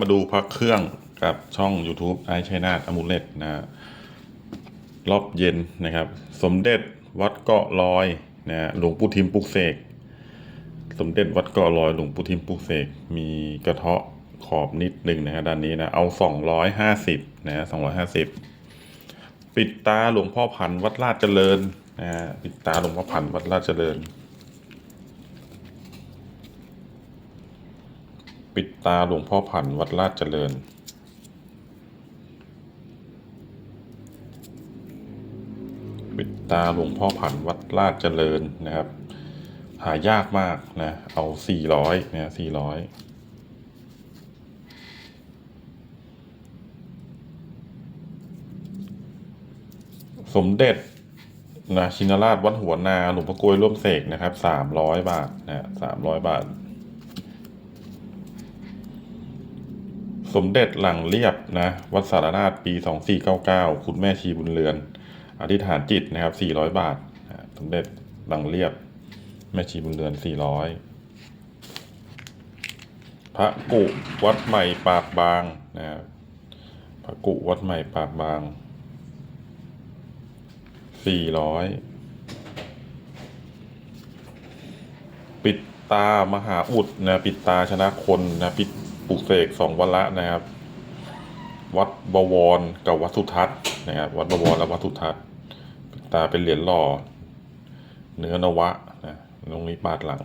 มาดูพักเครื่องกับช่อง YouTube ไอชัยนาทอมูเลตนะฮะรอบเย็นนะครับ สมเด็จวัดเกาะลอยนะฮะหลวงปู่ทิมปุกเสก สมเด็จวัดเกาะลอยหลวงปู่ทิมปุกเสก มีกระเทาะขอบนิดหนึ่งนะฮะด้านนี้นะเอาสองร้อยห้าสิบนะฮะสองร้อยห้าสิบปิดตาหลวงพ่อพันธ์วัดลาดเจริญนะฮะปิดตาหลวงพ่อพันธ์วัดลาดเจริญ ปิดตาหลวงพ่อพันวัดลาดเจริญ ปิดตาหลวงพ่อพันวัดลาดเจริญนะครับ หายากมากนะ เอาสี่ร้อยนะสี่ร้อยสมเด็จนะชินราชวัดหัวนาหลวงพ่อกลวยร่วมเสกนะครับสามร้อยบาทนะสามร้อยบาท สมเด็จหลังเรียบนะวัดสารนาฏปี 2499 คุณแม่ชีบุญเรือน อธิษฐานจิตนะครับ 400 บาท สมเด็จหลังเรียบ แม่ชีบุญเรือน 400 พระกุวัดใหม่ปากบางนะครับพระกุวัดใหม่ปากบาง 400 ปิดตามหาอุดนะปิดตาชนะคนนะปิด ปลุกเสกสองวันละนะครับ วัดบวรกับวัดสุทัศน์นะครับ วัดบวรและวัดสุทัศน์ปิดตาเป็นเหรียญหล่อ เนื้อนวะนะตรงนี้ปาดหลัง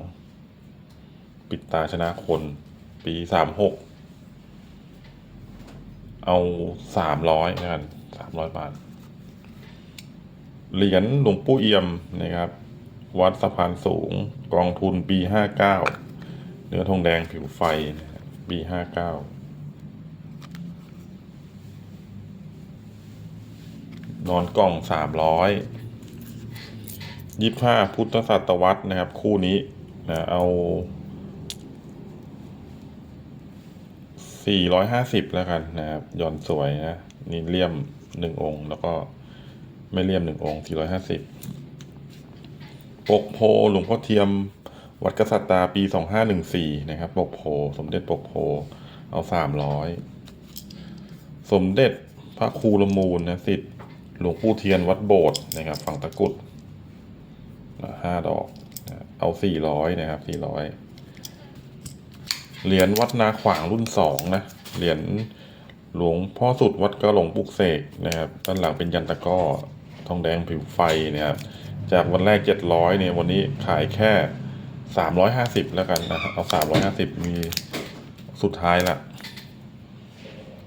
ปิดตาชนะคน ปีสามหกเอาสามร้อยนะครับสามร้อยบาท เหรียญหลวงปู่เอี่ยมนะครับ วัดสะพานสูงกองทุนปีห้าเก้าเนื้อทองแดงผิวไฟนะ ปีห้าเก้านอนกล่องสามร้อยยี่ห้าพุทธศตวรรษนะครับ คู่นี้นะเอาสี่ร้อยห้าสิบแล้วกันนะครับย้อนสวยนะ นี่เลี่ยมหนึ่งองค์ แล้วก็ไม่เลี่ยมหนึ่งองค์สี่ร้อยห้าสิบปกโพหลวงพ่อเทียม วัดกษัตริย์ตาปีสองห้าหนึ่งสี่นะครับ ปกโพ สมเด็จปกโพ เอาสามร้อยสมเด็จพระครูละมูลนะสิทธิ์หลวงปู่เทียนวัดโบสถ์นะครับ ฝั่งตะกุดห้าดอก เอาสี่ร้อยนะครับสี่ร้อยเหรียญวัดนาขวางรุ่นสองนะ เหรียญหลวงพ่อสุดวัดกระหลงปุกเสกนะครับด้านหลังเป็นยันตะก้อทองแดงผิวไฟนะครับ จากวันแรกเจ็ดร้อยเนี่ยวันนี้ขายแค่ สามร้อยห้าสิบแล้วกันนะครับเอาสามร้อยห้าสิบมีสุดท้ายละ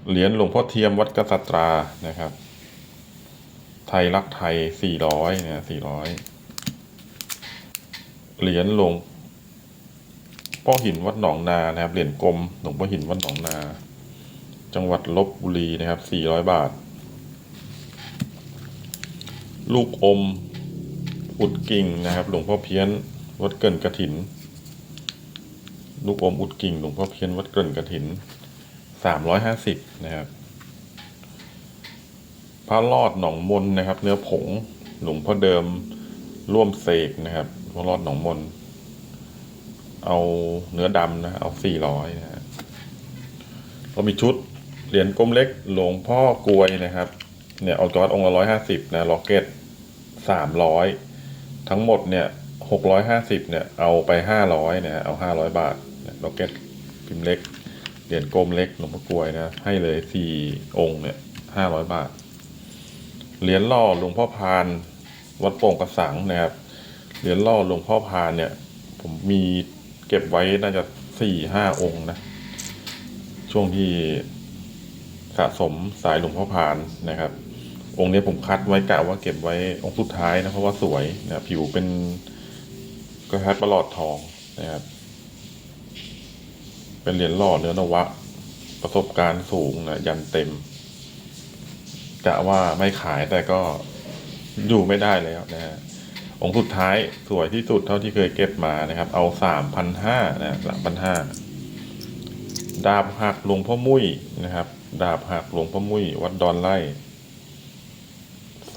เหรียญหลวงพ่อเทียมวัดกษัตรานะครับ ไทยรักไทยสี่ร้อยเนี่ยสี่ร้อยเหรียญหลวงพ่อหินวัดหนองนานะครับ เหรียญกลมหลวงพ่อหินวัดหนองนา จังหวัดลบบุรีนะครับสี่ร้อยบาท ลูกอมอุดกิ่งนะครับ หลวงพ่อเพี้ยน วัดเกินกระถิน ลูกอมอุดกิ่งหลวงพ่อเพี้ยนวัดเกินกระถินสามร้อยห้าสิบนะครับ พระรอดหนองมนนะครับ เนื้อผงหลวงพ่อเดิมร่วมเสกนะครับพระรอดหนองมน เอาเนื้อดำนะ เอาสี่ร้อยนะฮะก็มีชุดเหรียญกลมเล็กหลวงพ่อกลวยนะครับ เนี่ยเอาจอดองค์ละร้อยห้าสิบนะล็อกเก็ตสามร้อยทั้งหมดเนี่ย หกร้อยห้าสิบเนี่ย เอาไปห้าร้อยเนี่ย เอาห้าร้อยบาทเนี่ยล็อกเก็ตพิมพ์เล็ก เหรียญกลมเล็กหลวงพ่อกลวยนะ ให้เลยสี่องค์เนี่ยห้าร้อยบาท เหรียญล่อหลวงพ่อพาน วัดโป่งกระสังนะครับ เหรียญล่อหลวงพ่อพานเนี่ย ผมมีเก็บไว้น่าจะสี่ห้าองค์นะ ช่วงที่สะสมสายหลวงพ่อพานนะครับองค์นี้ผมคัดไว้กะว่าเก็บไว้องค์สุดท้ายนะเพราะว่าสวยนะผิวเป็น กระทัดประหลอดทองนะครับ เป็นเหรียญหล่อเนื้อนวะ ประสบการณ์สูงนะยันเต็มกะว่าไม่ขายแต่ก็อยู่ไม่ได้แล้วนะฮะองค์สุดท้ายสวยที่สุดเท่าที่เคยเก็บมานะครับ เอาสามพันห้านะสามพันห้าดาบหักหลวงพ่อมุ้ยนะครับ ดาบหักหลวงพ่อมุ้ย วัดดอนไร่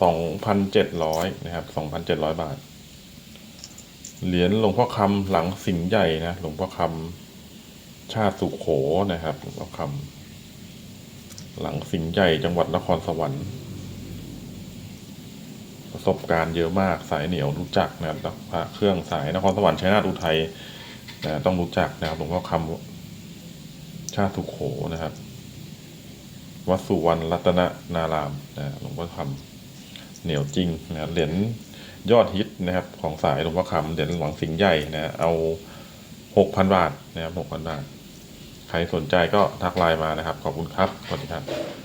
สองพันเจ็ดร้อยนะครับสองพันเจ็ดร้อยบาท เหรียญหลวงพ่อคำหลังสิงห์ใหญ่นะหลวงพ่อคำชาติสุขโขนะครับหลวงพ่อคำหลังสิงห์ใหญ่จังหวัดนครสวรรค์ประสบการณ์เยอะมากสายเหนียวรู้จักนะครับพระเครื่องสายนครสวรรค์ชัยนาทอุทัยนะต้องรู้จักนะครับหลวงพ่อคำชาติสุขโขนะครับ วัดสุวรรณรัตนนารามนะหลวงพ่อคำเหนียวจริงนะเหรียญ ยอดฮิตนะครับของสายหลวงพ่อคำเดี๋ยวหวังสิงห์ใหญ่นะเอาหกพันบาทนะครับหกพันบาท ใครสนใจก็ทักไลน์มานะครับ ขอบคุณครับ สวัสดีครับ